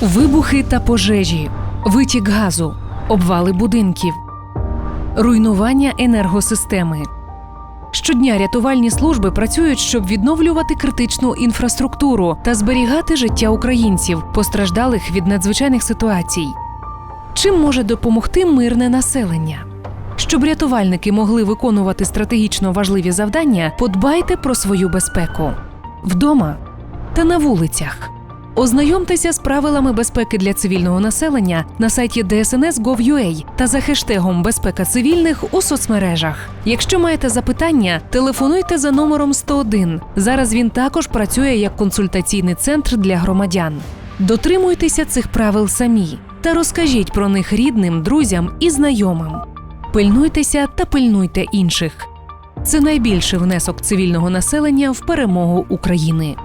Вибухи та пожежі, витік газу, обвали будинків, руйнування енергосистеми. Щодня рятувальні служби працюють, щоб відновлювати критичну інфраструктуру та зберігати життя українців, постраждалих від надзвичайних ситуацій. Чим може допомогти мирне населення? Щоб рятувальники могли виконувати стратегічно важливі завдання, подбайте про свою безпеку вдома та на вулицях. Ознайомтеся з правилами безпеки для цивільного населення на сайті DSNS.gov.ua та за хештегом Безпека цивільних у соцмережах. Якщо маєте запитання, телефонуйте за номером 101. Зараз він також працює як консультаційний центр для громадян. Дотримуйтеся цих правил самі та розкажіть про них рідним, друзям і знайомим. Пильнуйтеся та пильнуйте інших. Це найбільший внесок цивільного населення в перемогу України.